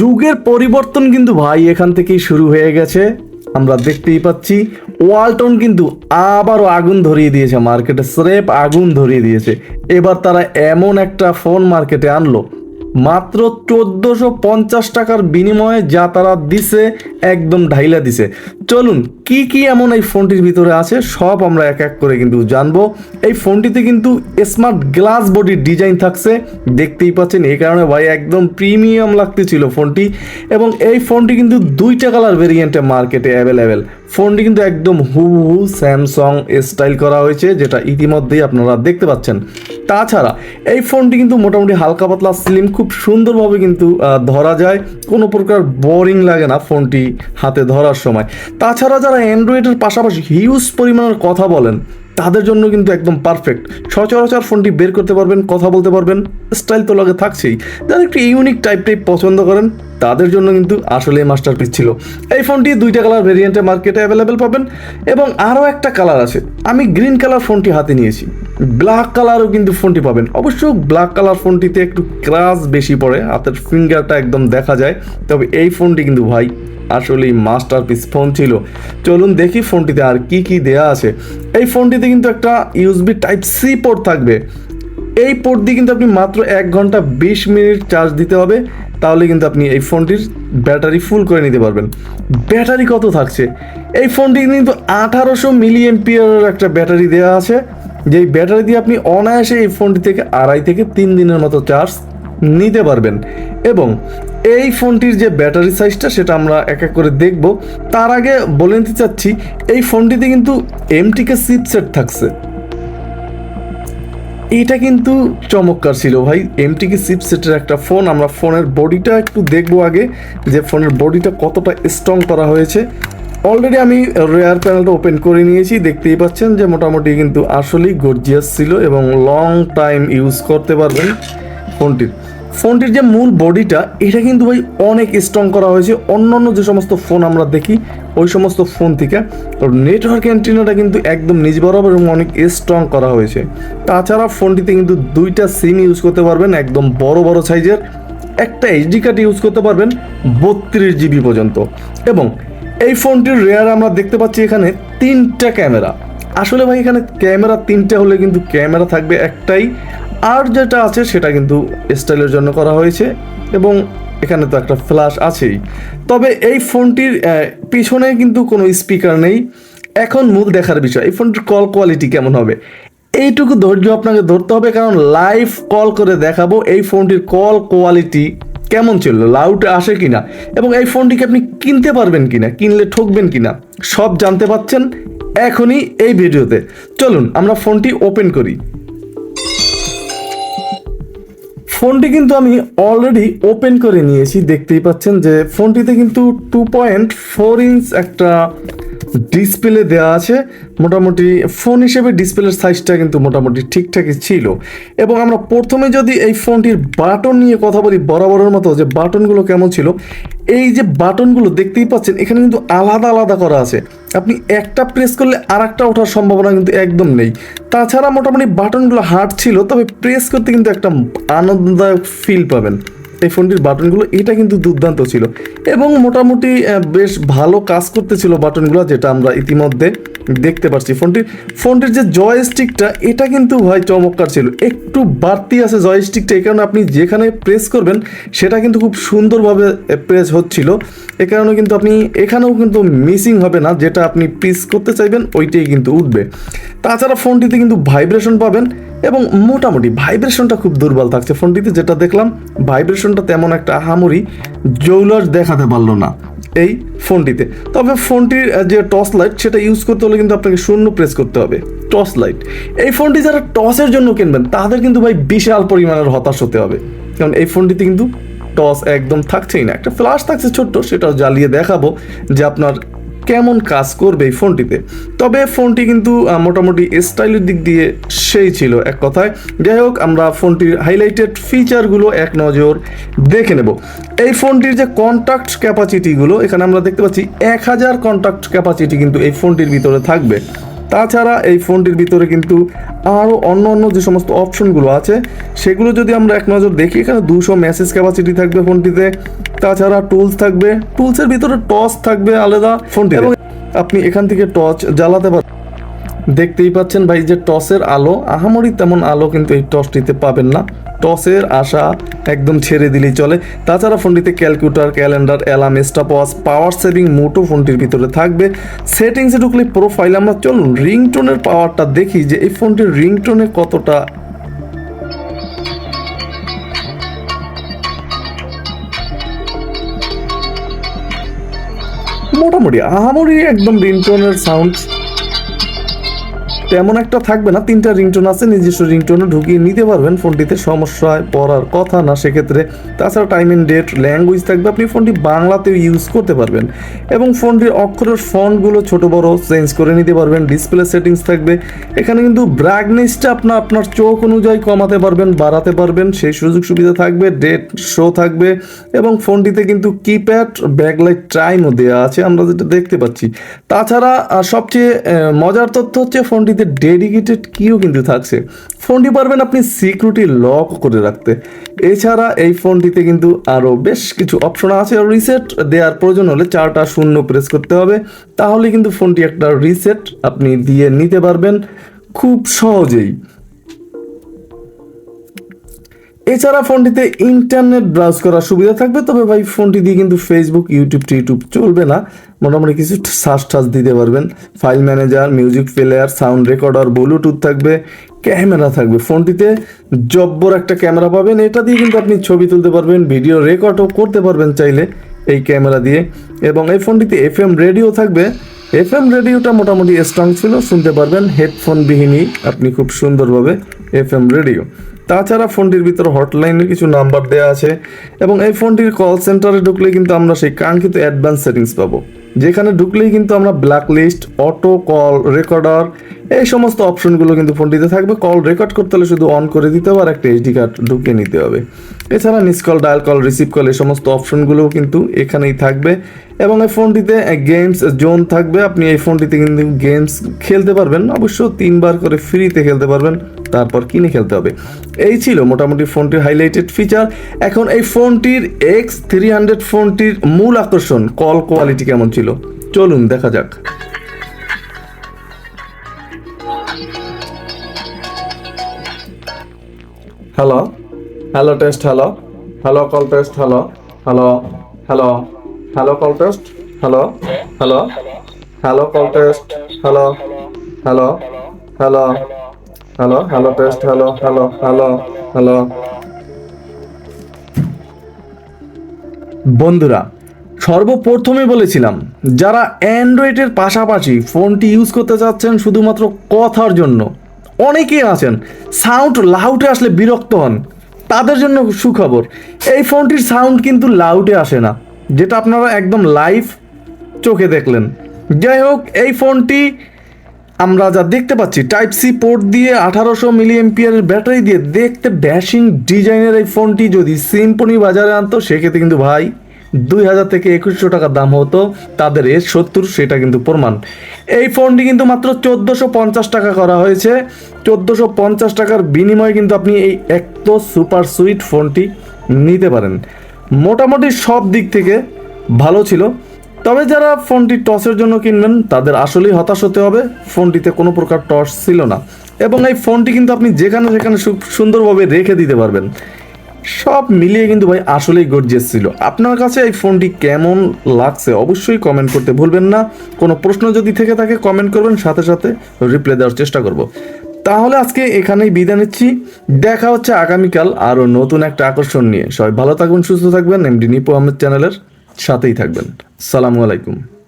যুগের পরিবর্তন কিন্তু ভাই এখান থেকেই শুরু হয়ে গেছে। আমরা দেখতেই পাচ্ছি, ওয়ালটন কিন্তু আবারও আগুন ধরিয়ে দিয়েছে, মার্কেটে স্রেপ আগুন ধরিয়ে দিয়েছে। এবার তারা এমন একটা ফোন মার্কেটে আনলো। মাত্র চোদ্দোশো পঞ্চাশ টাকার বিনিময়ে যা তারা দিছে, একদম ঢাইলা দিছে। চলুন, কি কি এমন এই ফোনটির ভিতরে আছে, সব আমরা এক এক করে কিন্তু জানব। এই ফোনটিতে কিন্তু স্মার্ট গ্লাস বডির ডিজাইন থাকছে, দেখতেই পাচ্ছেন, এই কারণে ভাই একদম প্রিমিয়াম লাগতেছিল ফোনটি। এবং এই ফোনটি কিন্তু দুইটা কালার ভেরিয়েন্টে মার্কেটে অ্যাভেলেবেল ফোনটি কিন্তু একদম হু হু স্যামসং স্টাইল করা হয়েছে, যেটা ইতিমধ্যেই আপনারা দেখতে পাচ্ছেন। তাছাড়া এই ফোনটি কিন্তু মোটামুটি হালকা পাতলা স্লিম খুব সুন্দরভাবে কিন্তু ধরা যায়। কোনো প্রকার বোরিং লাগে না ফোনটি হাতে ধরার সময়। তাছাড়া যারা অ্যান্ড্রয়েডের পাশাপাশি হিউজ পরিমাণের কথা বলেন, তাদের জন্য কিন্তু একদম পারফেক্ট সচরাচর ফোনটি বের করতে পারবেন, কথা বলতে পারবেন স্টাইল তো লাগে থাকছেই। যারা একটু ইউনিক টাইপ টাইপ পছন্দ করেন, তাদের জন্য কিন্তু আসলে মাস্টারপিস ছিল। এই ফোনটি দুইটা কালার ভেরিয়েন্টে মার্কেটে অ্যাভেলেবেল পাবেন এবং আরও একটা কালার আছে। আমি গ্রিন কালার ফোনটি হাতে নিয়েছি। ব্ল্যাক কালারও কিন্তু ফোনটি পাবেন। অবশ্য ব্ল্যাক কালার ফোনটিতে একটু ক্রাশ বেশি পড়ে, হাতের ফিঙ্গারটা একদম দেখা যায়। তবে এই ফোনটি কিন্তু ভাই আসলেই মাস্টারপিস ফোন ছিল। চলুন দেখি ফোনটিতে আর কি কি দেয়া আছে। এই ফোনটিতে কিন্তু একটা ইউএসবি টাইপ সি পোর্ট থাকবে। এই পোর্ট দিয়ে কিন্তু আপনি মাত্র এক ঘণ্টা বিশ মিনিট চার্জ দিতে হবে। তাহলে কিন্তু আপনি এই ফোনটির ব্যাটারি ফুল করে নিতে পারবেন। ব্যাটারি কত থাকছে? এই ফোনটি কিন্তু আঠারোশো মিলি এমপিয়ারের একটা ব্যাটারি দেওয়া আছে। যেই ব্যাটারি দিয়ে আপনি অনায়াসে এই ফোনটি থেকে আড়াই থেকে তিন দিনের মতো চার্জ নিতে পারবেন। এবং এই ফোনটির যে ব্যাটারি সাইজটা সেটা আমরা এক এক করে দেখব। তার আগে বলে নিতে চাচ্ছি, এই ফোনটিতে কিন্তু এমটিকে চিপসেট থাকছে। এটা কিন্তু চমৎকার ছিল ভাই। এমটিকে চিপসেটের একটা ফোন আমরা ফোনের বডিটা একটু দেখব আগে যে ফোনের বডিটা কতটা স্ট্রং করা হয়েছে। অলরেডি আমি রেয়ার প্যানেলটা ওপেন করে নিয়েছি। দেখতেই পাচ্ছেন যে মোটামুটি কিন্তু আসলেই গর্জিয়াস ছিল এবং লং টাইম ইউজ করতে পারবেন ফোনটির। ফোনটির যে মূল বডিটা এটা কিন্তু ভাই অনেক স্ট্রং করা হয়েছে। অন্যান্য যে সমস্ত ফোন আমরা দেখি, ওই সমস্ত ফোন থেকে নেটওয়ার্ক অ্যান্টিনাটা কিন্তু একদম নিজ বরাবর এবং অনেক স্ট্রং করা হয়েছে। তাছাড়া ফোনটিতে কিন্তু দুইটা সিম ইউজ করতে পারবেন, একদম বড় বড় সাইজের একটা এইচডি কার্ড ইউজ করতে পারবেন, বত্রিশ জিবি পর্যন্ত। এবং এই ফোনটির রেয়ার আমরা দেখতে পাচ্ছি এখানে তিনটা ক্যামেরা। আসলে ভাই, এখানে ক্যামেরা তিনটে হলে কিন্তু ক্যামেরা থাকবে একটাই, আর যেটা আছে সেটা কিন্তু স্টাইলের জন্য করা হয়েছে এবং এখানে তো একটা ফ্ল্যাশ আছেই। তবে এই ফোনটির পিছনে কিন্তু কোনো স্পিকার নেই। এখন মূল দেখার বিষয়, এই ফোনটির কল কোয়ালিটি কেমন হবে? এইটুকু ধৈর্য আপনাকে ধরতে হবে, কারণ লাইভ কল করে দেখাবো, এই ফোনটির কল কোয়ালিটি কেমন ছিল? লাউড আসে কিনা? এবং এই ফোনটিকে আপনি কিনতে পারবেন কিনা? কিনলে ঠকবেন কিনা? সব জানতে পাচ্ছেন এখনই এই ভিডিওতে। চলুন, আমরা ফোনটি ওপেন করি। ফোনটি কিন্তু আমি অলরেডি ওপেন করে নিয়েছি। দেখতেই পাচ্ছেন যে ফোনটিতে কিন্তু টু পয়েন্ট ফোর ইঞ্চ একটা ডিসপ্লে দেওয়া আছে, মোটামুটি ফোন হিসেবে ডিসপ্লের সাইজটা কিন্তু মোটামুটি ঠিকঠাকই ছিল। এবং আমরা প্রথমে যদি এই ফোনটির বাটন নিয়ে কথা বলি বরাবরের মতো, যে বাটনগুলো কেমন ছিল, এই যে বাটনগুলো দেখতেই পাচ্ছেন, এখানে কিন্তু আলাদা আলাদা করা আছে। আপনি একটা প্রেস করলে আর একটা ওঠার সম্ভাবনা কিন্তু একদম নেই। তাছাড়া মোটামুটি বাটনগুলো হার্ড ছিল, তবে প্রেস করতে কিন্তু একটা আনন্দদায়ক ফিল পাবেন। এই ফোনটির বাটনগুলো, এটা কিন্তু দুর্দান্ত ছিল। এবং মোটামুটি বেশ ভালো কাজ করতেছিল বাটনগুলো, যেটা আমরা ইতিমধ্যে দেখতে পাচ্ছি। ফোনটির ফোনটির যে জয়স্টিকটা এটা কিন্তু ভাই চমৎকার ছিল। একটু বাড়তি আছে জয়স্টিকটা এই কারণে আপনি যেখানে প্রেস করবেন, সেটা কিন্তু খুব সুন্দরভাবে প্রেস হচ্ছিল। এ কারণে কিন্তু আপনি, এখানেও কিন্তু মিসিং হবে না, যেটা আপনি প্রেস করতে চাইবেন, ওইটাই কিন্তু উঠবে। তাছাড়া ফোনটিতে কিন্তু ভাইব্রেশন পাবেন এবং মোটামুটি ভাইব্রেশনটা খুব দুর্বল থাকছে। ফোনটিতে যেটা দেখলাম ভাইব্রেশনটা তেমন একটা আহামরি জৌলার দেখাতে পারল না। এই ফোনটিতে। তবে ফোনটির যে টর্চ লাইট, সেটা ইউজ করতে হলে কিন্তু আপনাকে শূন্য প্রেস করতে হবে। Torch light. এই ফোনটি যারা টসের জন্য কিনবেন, তাদের কিন্তু ভাই বিশাল পরিমাণের হতাশ হতে হবে। কারণ এই ফোনটিতে কিন্তু টস একদম থাকছেই না। একটা ফ্লাশ থাকছে ছোট্ট সেটা জ্বালিয়ে দেখাবো যে আপনার কেমন কাজ করবে এই ফোনটিতে। তবে ফোনটি কিন্তু মোটামুটি স্টাইলের দিক দিয়ে সেই ছিল এক কথায়। যাই হোক, আমরা ফোনটির হাইলাইটেড ফিচারগুলো এক নজর দেখে নেব। এই ফোনটির যে কন্ট্যাক্ট ক্যাপাসিটিগুলো এখানে আমরা দেখতে পাচ্ছি এক হাজার কন্ট্যাক্ট ক্যাপাসিটি কিন্তু এই ফোনটির ভিতরে থাকবে। তাছাড়া এই ফোনটির ভিতরে কিন্তু আরও অন্য অন্য যে সমস্ত অপশনগুলো আছে, সেগুলো যদি আমরা এক নজর দেখি, এখানে দুশো মেসেজ ক্যাপাসিটি থাকবে ফোনটিতে। তাছাড়া টুলস থাকবে টুলসের ভিতরে টর্চ থাকবে আলাদা। ফোনটি এবং আপনি এখান থেকে টর্চ জ্বালাতে পারবেন দেখতেই পাচ্ছেন ভাই যে টসের আলো আহামরি তেমন আলো কিন্তু এই টসটিতে পাবেন না। টসের আশা একদম ছেড়ে দিলেই চলে। তাছাড়া ফোনটিতে calculator calendar alarm stopwatch power saving Moto ফোনটির ভিতরে থাকবে। সেটিংসে ঢুকলে প্রোফাইল আমরা চলুন রিংটোনের পাওয়ারটা দেখি যে এই ফোনটির রিংটোনে কতটা মোটামুটি আহামরি একদম রিংটোনের সাউন্ড তেমন একটা থাকবে না, তিনটা রিংটোন আছে, নিজস্ব রিংটোনও ঢুকিয়ে নিতে পারবেন ফোনটিতে, সমস্যায় পড়ার কথা না, সেক্ষেত্রে তাছাড়া টাইম এন্ড ডেট ল্যাঙ্গুয়েজ থাকবে, আপনি ফোনটি বাংলাতেও ইউজ করতে পারবেন। এবং ফোনটির অক্ষরের ফন্টগুলো ছোট, বড় চেঞ্জ করে নিতে পারবেন ডিসপ্লে সেটিংস থাকবে, এখানে কিন্তু ব্রাইটনেসটা আপনার আপনার চোখ অনুযায়ী কমাতে পারবেন, বাড়াতে পারবেন, সেই সুযোগ সুবিধা থাকবে ডেট শো থাকবে, এবং ফোনটিতে কিন্তু কিপ্যাড ব্যাকলাইট টাইমও দেওয়া আছে, আমরা যেটা দেখতে পাচ্ছি। তাছাড়া সবচেয়ে মজার তথ্য হচ্ছে ফোনটিতে ডেডিকেটেড কিও কিন্তু থাকছে। ফোনটি পারবেন আপনি সিকিউরিটি লক করে রাখতে। এছাড়া এই ফোনটিতে কিন্তু আরও বেশ কিছু অপশন আছে। রিসেট দেওয়ার প্রয়োজন হলে চারটা শূন্য প্রেস করতে হবে। তাহলে কিন্তু ফোনটি একটা রিসেট আপনি দিয়ে নিতে পারবেন। খুব সহজেই। এছাড়া ফোনটিতে ইন্টারনেট ব্রাউজ করার সুবিধা থাকবে, তবে ভাই ফোনটি দিয়ে কিন্তু ফেসবুক ইউটিউব টিউটিউব চলবে না। মোটামুটি কিছু সার্চ টাচ দিতে পারবেন। File manager music player sound recorder bluetooth থাকবে ক্যামেরা থাকবে ফোনটিতে। জব্বর একটা ক্যামেরা পাবেন, এটা দিয়ে কিন্তু আপনি ছবি তুলতে পারবেন ভিডিও রেকর্ডও করতে পারবেন চাইলে এই ক্যামেরা দিয়ে। এবং এই ফোনটিতে এফ এম রেডিও থাকবে। এফ এম রেডিওটা মোটামুটি স্ট্রং ছিল, শুনতে পারবেন। হেডফোন বিহীনই, আপনি খুব সুন্দরভাবে এফ এম রেডিও তাছাড়া ফোনটির ভিতরে হটলাইনের কিছু নাম্বার দেওয়া আছে এবং এই ফোনটির কল সেন্টারে ঢুকলে কিন্তু আমরা সেই কাঙ্ক্ষিত অ্যাডভান্স সেটিংস পাবো। যেখানে ঢুকলেই কিন্তু আমরা black list auto call recorder এই সমস্ত অপশনগুলো কিন্তু ফোনটিতে থাকবে। কল রেকর্ড করতে হলে শুধু অন করে দিতে হবে আর একটা এইচডি কার্ড ঢুকিয়ে নিতে হবে। এছাড়া miss call dial call receive call এই সমস্ত অপশনগুলোও কিন্তু এখানেই থাকবে। এবং এই ফোনটিতে গেমস জোন থাকবে। আপনি এই ফোনটিতে কিন্তু গেমস খেলতে পারবেন। অবশ্য তিনবার করে ফ্রিতে খেলতে পারবেন। তারপর কিনে খেলতে হবে। এই ছিল মোটামুটি ফোনটির হাইলাইটেড ফিচার এখন এই ফোনটির এক্স থ্রি হান্ড্রেড ফোনটির মূল আকর্ষণ কল কোয়ালিটি কেমন ছিল? চলুন দেখা যাক। Hello hello test hello hello call test hello hello hello hello call test hello hello hello call test hello hello hello hello hello test hello hello hello hello বন্ধুরা, সর্বপ্রথমে বলেছিলাম, যারা অ্যান্ড্রয়েডের পাশাপাশি ফোনটি ইউজ করতে চাচ্ছেন শুধুমাত্র কথার জন্য অনেকেই আছেন। সাউন্ড লাউডে আসলে বিরক্ত হন। তাদের জন্য সুখবর, এই ফোনটির সাউন্ড কিন্তু লাউডে আসে না, যেটা আপনারা একদম লাইভ চোখে দেখলেন। যাই হোক, এই ফোনটি আমরা যা দেখতে পাচ্ছি টাইপ সি পোর্ট দিয়ে আঠারোশো মিলি ব্যাটারি দিয়ে, দেখতে ড্যাশিং ডিজাইনের এই ফোনটি যদি সিম্পনি বাজারে আনতো, সেক্ষেত্রে কিন্তু ভাই দুই হাজার থেকে একুশশো টাকার দাম হতো, তাদের এর সত্তর, সেটা কিন্তু প্রমাণ। এই ফোনটি কিন্তু মাত্র চোদ্দোশো পঞ্চাশ টাকা করা হয়েছে। চোদ্দোশো পঞ্চাশ টাকার বিনিময়ে কিন্তু আপনি এই একতো সুপার সুইট ফোনটি নিতে পারেন। মোটামুটি সব দিক থেকে ভালো ছিল। তবে যারা ফোনটি টসের জন্য কিনবেন, তাদের আসলেই হতাশ হতে হবে। ফোনটিতে কোনো প্রকার টস ছিল না। এবং এই ফোনটি কিন্তু আপনি যেখানে সেখানে সুন্দরভাবে রেখে দিতে পারবেন। সব মিলিয়ে কিন্তু ভাই আসলেই গর্জিয়াস ছিল। আপনার কাছে এই ফোনটি কেমন লাগছে অবশ্যই কমেন্ট করতে ভুলবেন না। কোনো প্রশ্ন যদি থেকে থাকে কমেন্ট করবেন, সাথে সাথে রিপ্লাই দেওয়ার চেষ্টা করব। তাহলে আজকে এখানেই বিদায় নিচ্ছি। দেখা হচ্ছে আগামীকাল আরও নতুন একটা আকর্ষণ নিয়ে। সবাই ভালো থাকবেন সুস্থ থাকবেন। এমডি নিপু আহমেদ চ্যানেলের সাথেই থাকবেন। সালামু আলাইকুম।